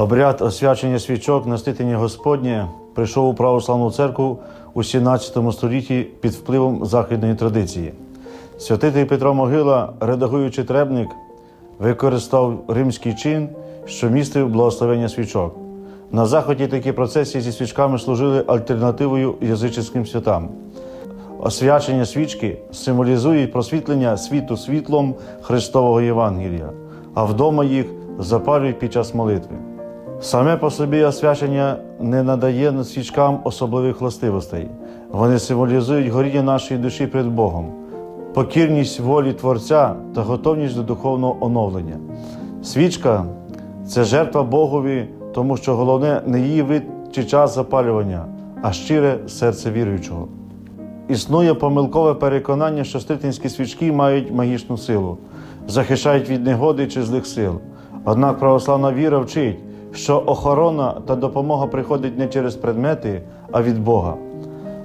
Обряд освячення свічок на ститині Господнє прийшов у православну церкву у 17 столітті під впливом західної традиції. Святитель Петро Могила, редагуючи требник, використав римський чин, що містив благословення свічок. На заході такі процесії зі свічками служили альтернативою язичницьким святам. Освячення свічки символізують просвітлення світу світлом Христового Євангелія, а вдома їх запалюють під час молитви. Саме по собі освячення не надає свічкам особливих властивостей. Вони символізують горіння нашої душі перед Богом, покірність волі Творця та готовність до духовного оновлення. Свічка це жертва Богові, тому що головне не її вид чи час запалювання, а щире серце віруючого. Існує помилкове переконання, що ститинські свічки мають магічну силу, захищають від негоди чи злих сил. Однак православна віра вчить, що охорона та допомога приходить не через предмети, а від Бога.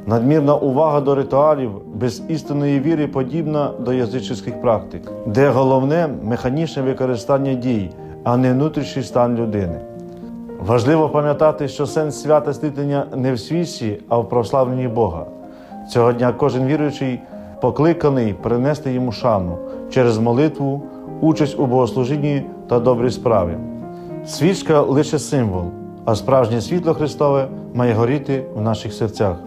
Надмірна увага до ритуалів без істинної віри подібна до язичних практик, де головне механічне використання дій, а не внутрішній стан людини. Важливо пам'ятати, що сенс свята слідення не в світі, а в прославленні Бога. Цього дня кожен віруючий покликаний принести йому шану через молитву, участь у богослужінні та добрі справи. Свічка лише символ, а справжнє світло Христове має горіти в наших серцях.